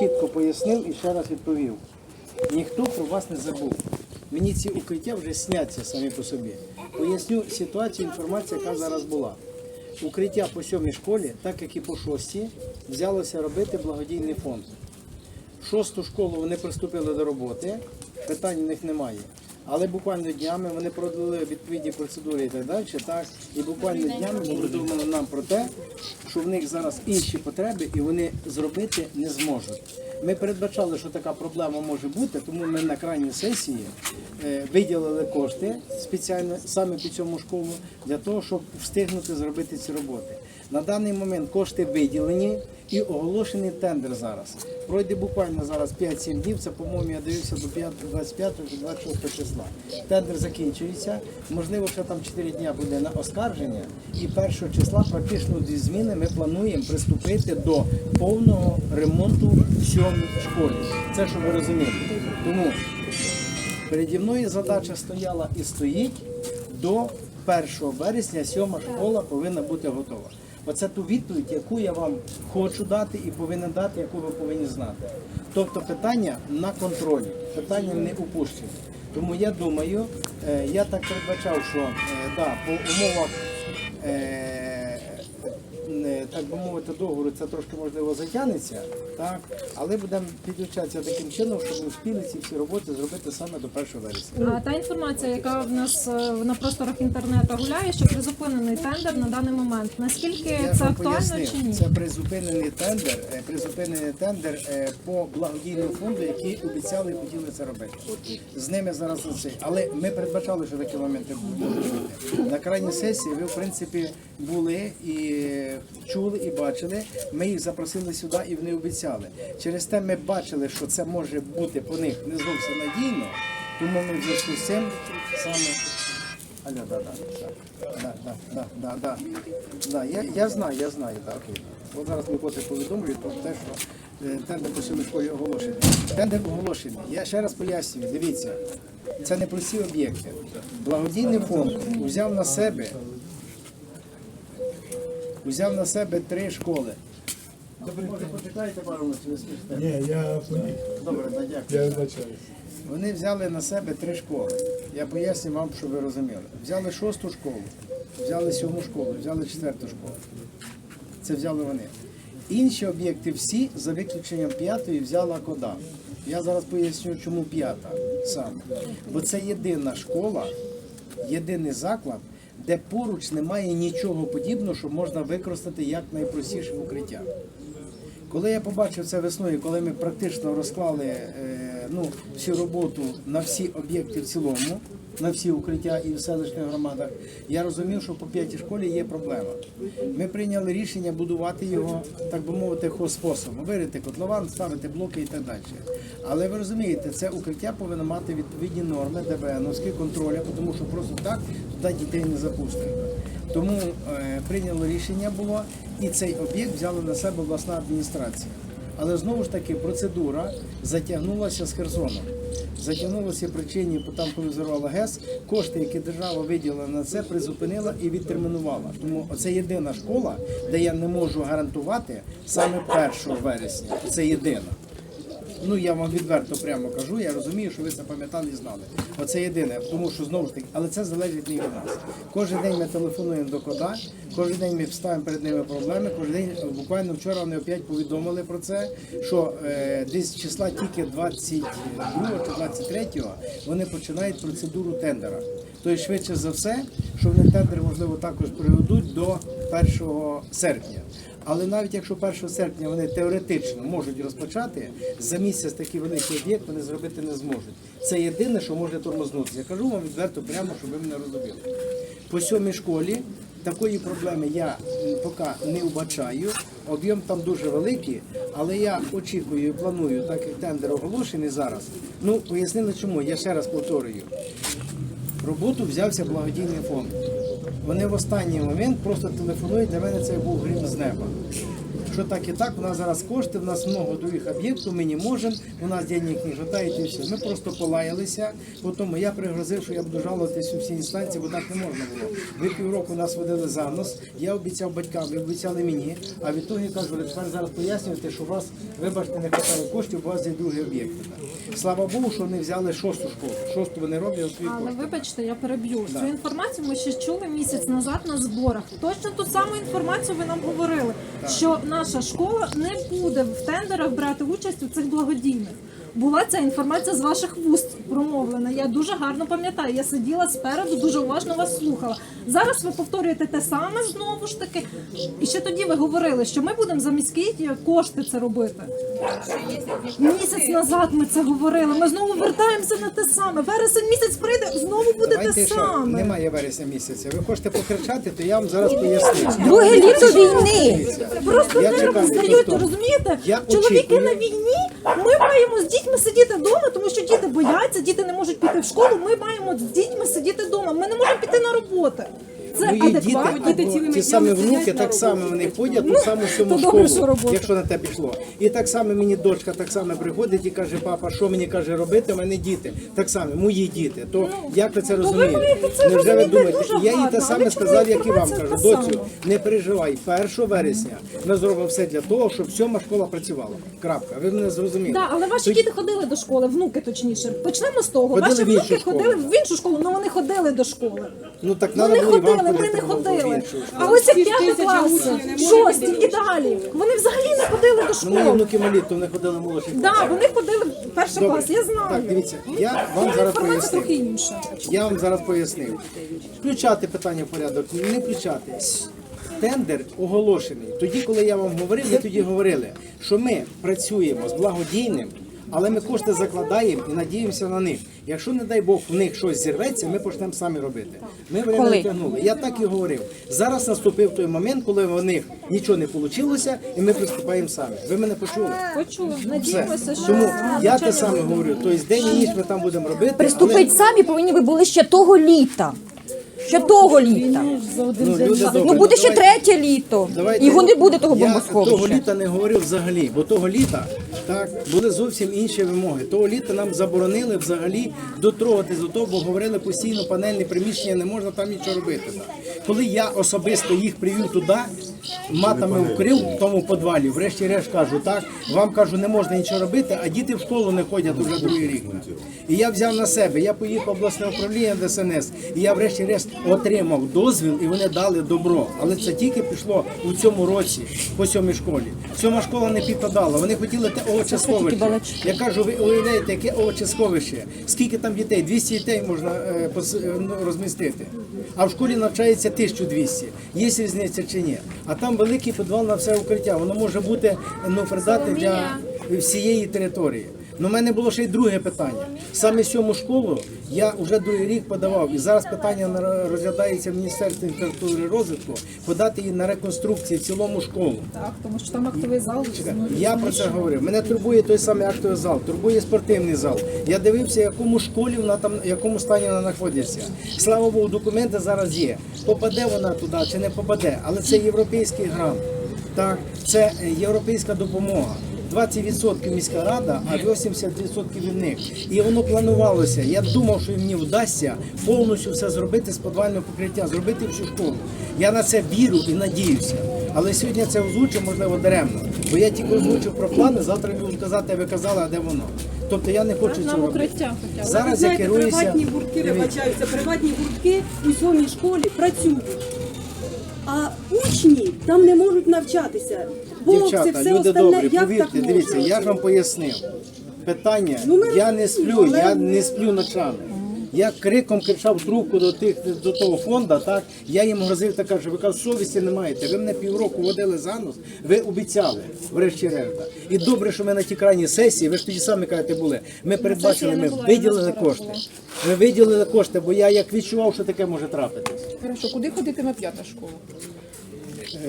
чітко пояснив і ще раз відповів. Ніхто про вас не забув. Мені ці укриття вже сняться самі по собі. Поясню ситуацію, інформація, яка зараз була. Укриття по сьомій школі, так як і по шостій, взялося робити благодійний фонд. Шосту школу вони приступили до роботи, питань у них немає. Але буквально днями вони продали відповідні процедури і так далі. Так, і буквально днями повідомили нам про те, що в них зараз інші потреби і вони зробити не зможуть. Ми передбачали, що така проблема може бути, тому ми на крайній сесії е, виділили кошти спеціально саме під цьому школу для того, щоб встигнути зробити ці роботи. На даний момент кошти виділені і оголошений тендер зараз. Пройде буквально зараз 5-7 днів. Це, по-моєму, я дивився до 5, 25 чи 26 числа. Тендер закінчується. Можливо, ще там 4 дня буде на оскарження. І 1 числа практично дві зміни ми плануємо приступити до повного ремонту в сьомій школі. Це щоб ви розуміли. Тому Переді мною задача стояла і стоїть до 1 вересня сьома школа повинна бути готова. Оце ту відповідь, яку я вам хочу дати і повинен дати, яку ви повинні знати. Тобто питання на контролі, питання не упущені. Тому я думаю, е, я так передбачав, що е, да, по умовах. Е, так би мовити, договору це трошки можливо затягнеться, так, але будемо підключатися таким чином, щоб ми встигли ці всі роботи зробити саме до 1 вересня. А та інформація, яка в нас е, на просторах інтернету гуляє, що призупинений тендер на даний момент. Наскільки Я це актуально пояснив, чи ні? Це призупинений тендер, е, призупинений тендер по благодійному фонду, який обіцяли і хотіли це робити. З ними зараз це. Але ми передбачали, що такі моменти будуть. На крайній сесії ви, в принципі, були і чули і бачили. Ми їх запросили сюди і вони обіцяли. Через те ми бачили, що це може бути по них не зовсім надійно, тому ми зв'язку з цим саме. Аля, да, да, да, да, да, да, да, да. Я, я знаю, я знаю, так. От зараз ми коти повідомлюють про те, що е, тендер по сьомій школі оголошений. Тендер оголошений. Я ще раз пояснюю, дивіться, це не прості об'єкти. Благодійний фонд взяв на себе, взяв на себе три школи. Добре, ви почекаєте пару минут, чи? Ні, я. Добре, да, дякую. Я вибачаюсь. Вони взяли на себе три школи. Я поясню вам, щоб ви розуміли. Взяли шосту школу, взяли сьому школу, взяли четверту школу. Це взяли вони. Інші об'єкти всі, за виключенням п'ятої, взяла кода. Я зараз поясню, чому п'ята саме. Бо це єдина школа, єдиний заклад, де поруч немає нічого подібного, що можна використати як найпростіше укриття. Коли я побачив це весною, коли ми практично розклали е, ну, всю роботу на всі об'єкти в цілому, на всі укриття і в селищних громадах, я розумів, що по п'ятій школі є проблема. Ми прийняли рішення будувати його, так би мовити, хозспособом. Вирити котлован, ставити блоки і так далі. Але ви розумієте, це укриття повинно мати відповідні норми ДБНовські контролі, тому що просто так туди дітей не запустимо. Тому е, прийняло рішення було, і цей об'єкт взяла на себе обласна адміністрація. Але знову ж таки процедура затягнулася з Херсоном. Затягнулася причині, бо там, коли ГЕС, кошти, які держава виділила на це, призупинила і відтермінувала. Тому це єдина школа, де я не можу гарантувати саме 1 вересня. Це єдина. Ну я вам відверто прямо кажу, я розумію, що ви це пам'ятали і знали. Оце єдине, тому що знову ж таки, але це залежить не від нас. Кожен день ми телефонуємо до кода, кожен день ми ставимо перед ними проблеми. Кожен день буквально вчора вони опять повідомили про це, що е, десь числа тільки 22 чи 23 вони починають процедуру тендера. Тобто швидше за все, що вони тендер можливо також приведуть до 1 серпня. Але навіть якщо 1 серпня вони теоретично можуть розпочати, за місяць такий великий об'єкт вони зробити не зможуть. Це єдине, що може тормознутися. Я кажу вам відверто прямо, щоб ви мене розуміли. По сьомій школі такої проблеми я поки не вбачаю. Об'єм там дуже великий, але я очікую і планую, так як тендер оголошений зараз. Ну, пояснили чому. Я ще раз повторюю. Роботу взявся благодійний фонд. Вони в останній момент просто телефонують. Для мене це був грім з неба. Що так і так, у нас зараз кошти, у нас много других об'єктів, ми не можемо, у нас денег не хватає і все. Ми просто полаялися, потім я пригрозив, що я буду жалуватись у всі інстанції, бо так не можна було. Ви півроку нас водили за нос, я обіцяв батькам, ви обіцяли мені, а від того я кажу, тепер зараз пояснюєте, що у вас, вибачте, не хватає коштів, у вас є другі об'єкти. Слава Богу, що вони взяли шосту школу. Шосту вони роблять свої Але кошти. вибачте, я переб'ю. Цю інформацію ми ще чули місяць назад на зборах. Точно ту саму інформацію ви нам говорили, що наша школа не буде в тендерах брати участь у цих благодійних. Була ця інформація з ваших вуст промовлена. Я дуже гарно пам'ятаю. Я сиділа спереду, дуже уважно вас слухала. Зараз ви повторюєте те саме знову ж таки. І ще тоді ви говорили, що ми будемо за міські кошти це робити. Місяць назад ми це говорили. Ми знову вертаємося на те саме. Вересень місяць прийде, знову буде Давайте, те що саме. немає вересня місяця. Ви хочете покричати, то я вам зараз поясню. Друге літо війни. Просто Я нерви чекаю, просто. розумієте? Я Чоловіки очікую. на війні. Ми маємо з дітьми сидіти вдома, тому що діти бояться, діти не можуть піти в школу. Ми маємо з дітьми сидіти вдома. Ми не можемо піти на роботу. Це Мої діти, адекватно. або ті самі внуки, так само вони ходять ту саму сьому то добре, що школу, робота. якщо на те пішло. І так само мені дочка так само приходить і каже, папа, що мені каже робити? У мене діти. Так само, мої діти. То як ви це Ну, розумієте? маєте це Невже ви розуміти думаєте? дуже Я їй гарно, те але саме сказав, як і вам кажу. та Доцю, не переживай. 1 вересня ми зробимо все для того, щоб сьома школа працювала. Крапка. Ви мене зрозуміли. Да, але ваші діти ходили до школи, внуки точніше. Почнемо з того. Ходили ваші в іншу внуки школу. ходили в іншу школу, але вони ходили до школи. Ну так Вони надо було і вам ходили, ходити не ходили. А ось як п'ятий клас, шості і далі. Вони взагалі не ходили до мої школи. внуки малі, то вони ходили в молодший. Да, вони ходили в перший клас, я знаю. Так, дивіться, я вам зараз інформація інша. Я вам зараз пояснив. Включати питання в порядок, не включати. Тендер оголошений. Тоді, коли я вам говорив, ви тоді говорили, що ми працюємо з благодійним, але ми кошти закладаємо і надіємося на них. Якщо, не дай Бог, в них щось зірветься, ми почнемо самі робити. Ми время не тягнули. Я так і говорив. Зараз наступив той момент, коли в них нічого не вийшло, і ми приступаємо самі. Ви мене почули? Почули. Надіємося, що Тому я те саме говорю. Тобто день і ніч ми там будемо робити. але- самі повинні ви були ще того літа. Ще того літа. Ну, люди добрі, Ну буде ще третє літо. Давайте- Його не буде того Я того літа не говорив взагалі, бо того літа так були зовсім інші вимоги. Того літа нам заборонили взагалі дотрогатись до того, бо говорили постійно панельне приміщення, не можна там нічого робити. Коли я особисто їх привів туди, матами вкрив в тому підвалі, врешті-решт кажу, так вам кажу, не можна нічого робити, а діти в школу не ходять уже другий рік. І я взяв на себе, я поїхав в обласне управління ДСНС, і я врешті-решт отримав дозвіл, і вони дали добро. Але це тільки пішло у цьому році по сьомій школі. Сьома школа не підпадала. Вони хотіли те овочесховище. Я кажу, ви уявляєте, яке овочесховище? Скільки там дітей? 200 дітей можна е, е, ну, розмістити. А в школі навчається 1200. Є різниця чи ні? А там великий підвал на все укриття. Воно може бути ну, придати для всієї території. Ну, в мене було ще й друге питання. Саме сьому школу я вже другий рік подавав, і зараз питання розглядається в Міністерстві інфраструктури розвитку подати її на реконструкцію в цілому школу. Так, тому що там актовий зал. Я про це говорив. Мене турбує той самий актовий зал, турбує спортивний зал. Я дивився, якому школі вона там, в якому стані вона знаходиться. Слава Богу, документи зараз є. Попаде вона туди чи не попаде, але це європейський грант. Так, це європейська допомога. 20% міська рада, а 80% від них. І воно планувалося. Я думав, що мені вдасться повністю все зробити з підвального покриття, зробити всю школу. Я на це вірю і надіюся. Але сьогодні це озвучив, можливо, даремно. Бо я тільки озвучив про плани, завтра будуть казати, а ви казали, а де воно. Тобто я не хочу цього робити. Зараз я керуюся. приватні гуртки, вибачаються, приватні гуртки у сьомій школі працюють. А учні там не можуть навчатися. Бокси, Дівчата, все люди остальне, добрі, як повірте, так можна? дивіться, я ж вам пояснив. Питання, Ну, ми я не розуміємо, сплю, але- я не сплю ночами. Я криком кричав в трубку до тих до того фонду, так я їм грозив та кажу, ви кажу, совісті не маєте. Ви мене півроку водили за нос, ви обіцяли, врешті-решт. І добре, що ми на тій крайній сесії, ви ж тоді самі кажете були. Ми передбачили, ми виділили кошти. Ми виділили кошти, бо я як відчував, що таке може трапитись. Хорошо, куди ходитиме п'ята школа?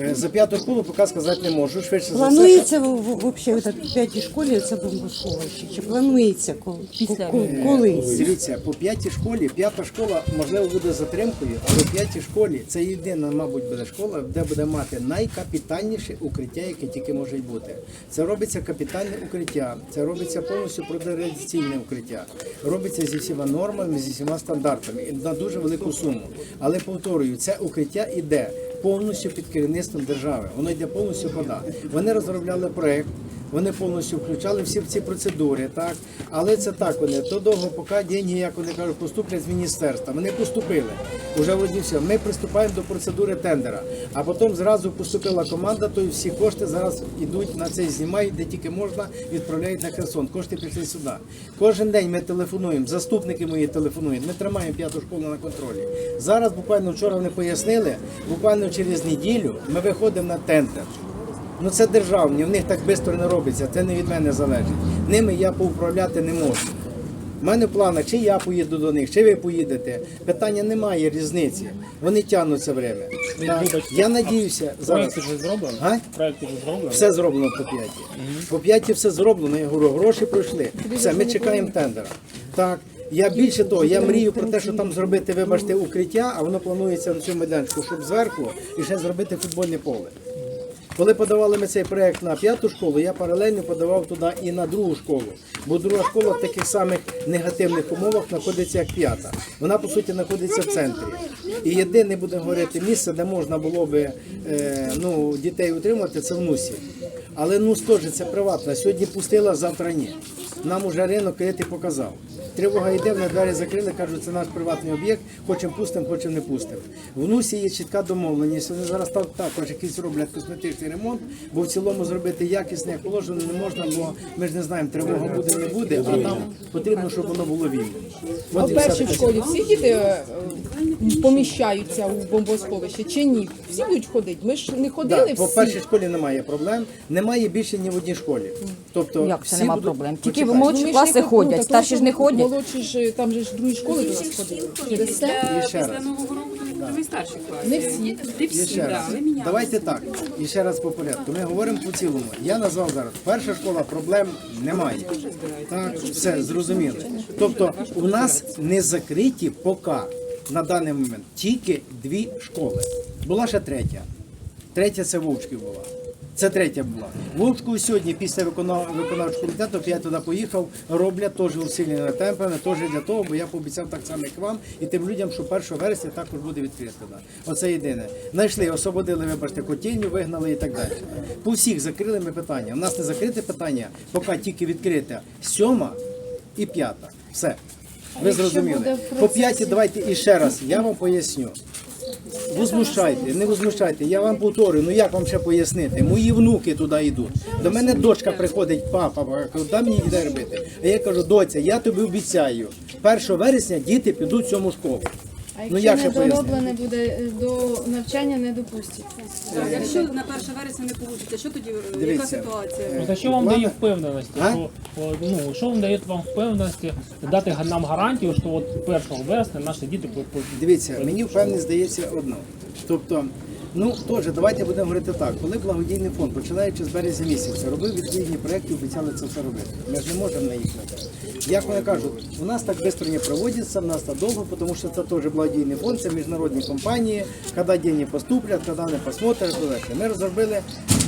Е, За п'яту школу поки сказати не можу. Швидше за все. Планується в- в- вообще в в п'ятій школі це бомбосховище? Чи планується коли? Ко- Колись? Дивіться, по п'ятій школі, п'ята школа, можливо, буде затримкою, але в п'ятій школі це єдина, мабуть, буде школа, де буде мати найкапітальніше укриття, яке тільки може й бути. Це робиться капітальне укриття, це робиться повністю протирадіаційне укриття, робиться зі всіма нормами, зі всіма стандартами і на дуже велику суму. Але повторюю, це укриття іде повністю під керівництвом держави. Воно йде повністю вода. Вони розробляли проект. Вони повністю включали всі ці процедури, так але це так вони то довго, поки деньги, як вони кажуть, поступлять з міністерства. Вони поступили. Уже вроді все. Ми приступаємо до процедури тендера. А потім зразу поступила команда, то й всі кошти зараз йдуть на цей знімають, де тільки можна, відправляють на Херсон. Кошти пішли сюди. Кожен день ми телефонуємо, заступники мої телефонують. Ми тримаємо п'яту школу на контролі. Зараз буквально вчора вони пояснили, буквально через неділю ми виходимо на тендер. Ну це державні, в них так швидко не робиться, це не від мене залежить. Ними я поуправляти не можу. У мене в планах, чи я поїду до них, чи ви поїдете. Питання немає різниці. Вони тягнуть це время. Так. Я надіюся зараз. Вже зроблено? А? Вже зроблено? Все зроблено по п'яті. По п'яті все зроблено. Я говорю, гроші пройшли. Все, ми чекаємо тендера. Так. Я більше того, я мрію про те, що там зробити, вибачте, укриття, а воно планується на цьому майданчику, щоб зверху і ще зробити футбольне поле. Коли подавали ми цей проект на п'яту школу, я паралельно подавав туди і на другу школу. Бо друга школа в таких самих негативних умовах знаходиться, як п'ята. Вона по суті знаходиться в центрі. І єдине будемо говорити місце, де можна було би е, ну, дітей утримувати, це в Нусі. Але НУС теж це приватна. Сьогодні пустила, завтра ні. Нам уже ринок крити показав. Тривога йде, вони двері закрили, кажуть, це наш приватний об'єкт, хочемо пустимо, хочемо не пустимо. В НУСі є чітка домовленість. Вони зараз так також якийсь роблять косметичний ремонт, бо в цілому зробити якісне, як положено не можна, бо ми ж не знаємо, тривога буде, не буде, а там потрібно, щоб воно було вільно. А в першій школі всі діти е, поміщаються у бомбосховище чи ні? Всі будуть ходити. Ми ж не ходили Да, по першій школі немає проблем, немає більше ні в одній школі. Тобто Як це всі нема будуть- проблем? Тільки В молодші ми класи не- ходять, ну, так, старші ж не ходять. Молодші ж там же ж другі школи до нас ходили. Через це раз. Нового року новий старший клас. не всі. І всі, ще да, раз. але міняли. Давайте так. І ще раз по порядку. Ми говоримо по цілому. Я назвав зараз. Перша школа проблем немає. Так, все зрозуміло. Тобто у нас не закриті поки на даний момент тільки дві школи. Була ще третя. Третя це Вовчків була. Це третя була. Вовчку сьогодні після виконав, виконавчого комітету я туди поїхав, роблять теж усиленими темпами, теж для того, бо я пообіцяв так само, як вам, і тим людям, що 1 вересня також буде відкрито. Да. Оце єдине. Знайшли, освободили, вибачте, котельню, вигнали і так далі. По всіх закрили ми питання. У нас не закрите питання, поки тільки відкрите сьома і п'ята. Все. Ви зрозуміли. По п'яті давайте іще раз, я вам поясню. Возмущайте, не возмущайте, я вам повторюю, ну як вам ще пояснити? Мої внуки туди йдуть. До мене дочка приходить, папа, куди мені йде робити. А я кажу, доця, я тобі обіцяю, 1 вересня діти підуть в цьому школу. А Ну, якщо як ще не пояснити? дороблене буде е, до навчання, не допустять. Якщо на 1 вересня не вийде, що тоді яка Дивіться, ситуація? Ну, та що вам Влада- дає впевненості? А? Що, о, ну, що вам дає вам впевненості дати га- нам гарантію, що от 1 вересня наші діти по- по- Дивіться, мені впевненість здається одно. Тобто, ну теж давайте будемо говорити так. Коли благодійний фонд, починаючи з березня місяця, робив відповідні проекти, обіцяли це все робити. Ми ж не можемо на їх надати. Як вони кажуть, у нас так швидко не проводиться, в нас так довго, тому що це теж благодійний фонд, це міжнародні компанії, коли гроші поступлять, коли не посмотрять. Ми розробили,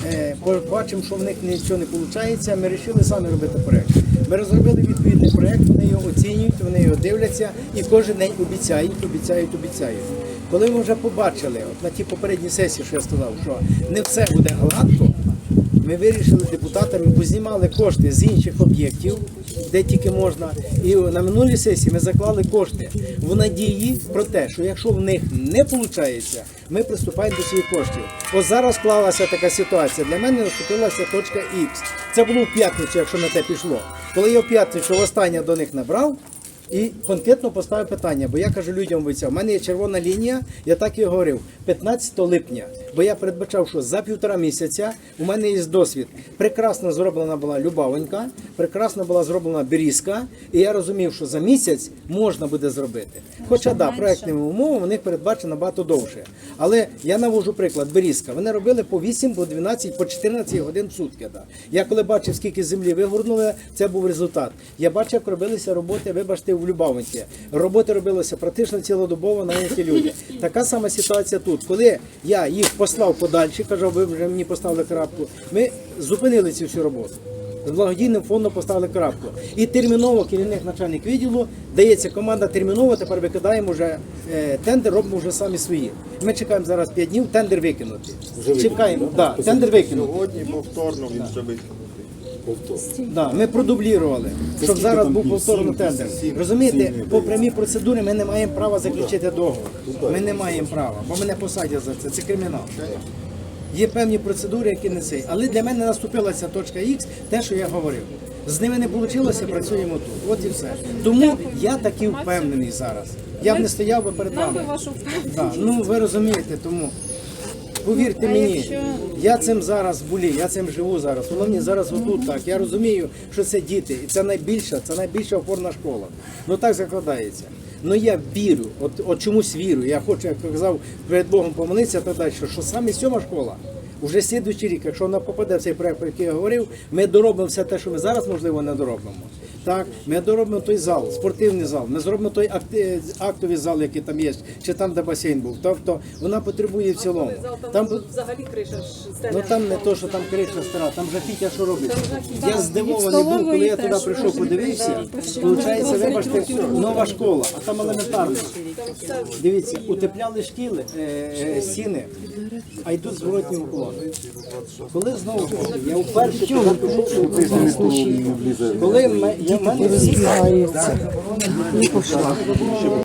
е, бачимо, що в них нічого не виходить, ми вирішили самі робити проект. Ми розробили відповідний проект, вони його оцінюють, вони його дивляться і кожен день обіцяють, обіцяють, обіцяють. Коли ми вже побачили, от на тій попередній сесії, що я сказав, що не все буде гладко, ми вирішили депутатами, познімали кошти з інших об'єктів, де тільки можна. І на минулій сесії ми заклали кошти в надії про те, що якщо в них не виходить, ми приступаємо до своїх коштів. Ось зараз склалася така ситуація. Для мене наступилася точка Х. Це було в п'ятницю, якщо на те пішло. Коли я в п'ятницю востаннє до них набрав. І конкретно поставив питання, бо я кажу людям обіцяв, у мене є червона лінія, я так і говорив, 15 липня, бо я передбачав, що за півтора місяця у мене є досвід. Прекрасно зроблена була Любавонька, прекрасно була зроблена берізка, і я розумів, що за місяць можна буде зробити. Хоча да, проектними умовами у них передбачено набагато довше. Але я навожу приклад берізка. Вони робили по 8, по 12, по 14 годин в сутки. Да. Я коли бачив, скільки землі вигорнули, це був результат. Я бачив, як робилися роботи, вибачте, в Любавинці. Роботи робилися практично цілодобово наняті люди. Така сама ситуація тут. Коли я їх послав подальше, кажу, ви вже мені поставили крапку. Ми зупинили цю всю роботу. З благодійним фондом поставили крапку. І терміново керівник начальник відділу дається команда терміново. Тепер викидаємо вже е, тендер, робимо вже самі свої. Ми чекаємо зараз 5 днів, тендер викинути. Чекаємо, да, тендер викинути. Сьогодні повторно він вже виконав. Да, ми продублірували, щоб зараз був повторно тендер. Розумієте, по прямій процедурі ми не маємо права заключити договор. Ми не маємо права, бо мене посадять за це. Це кримінал. Є певні процедури, які не цей. Але для мене наступила ця точка Х, те, що я говорив. З ними не вийшло, працюємо тут. От і все. Тому я такий впевнений зараз. Я б не стояв би перед Нам би вами. вашу впевненість. Да, ну ви розумієте, тому повірте мені, я цим зараз болію, я цим живу зараз. Воно мені зараз отут так. Я розумію, що це діти, і це найбільша, це найбільша опорна школа. Ну так закладається. Ну я вірю, от, от чомусь вірю. Я хочу, як казав, перед Богом помолитися та далі, що, що саме сьома школа. Уже слідуючий рік, якщо вона попаде в цей проект, про який я говорив, ми доробимо все те, що ми зараз можливо не доробимо. Так, ми доробимо той зал, спортивний зал, ми зробимо той актовий зал, який там є, чи там, де басейн був. Тобто вона потребує в цілому. Там бу- взагалі криша Ну там не то, що там криша стара, там жахіття, що робиться. Я здивований був, коли я туди прийшов, подивився. Получається, вибачте, нова школа, а там елементарно. Дивіться, утепляли шкіли, е, е, стіни, а йдуть зворотні уклони. Коли знову я вперше коли ме- я в Не всі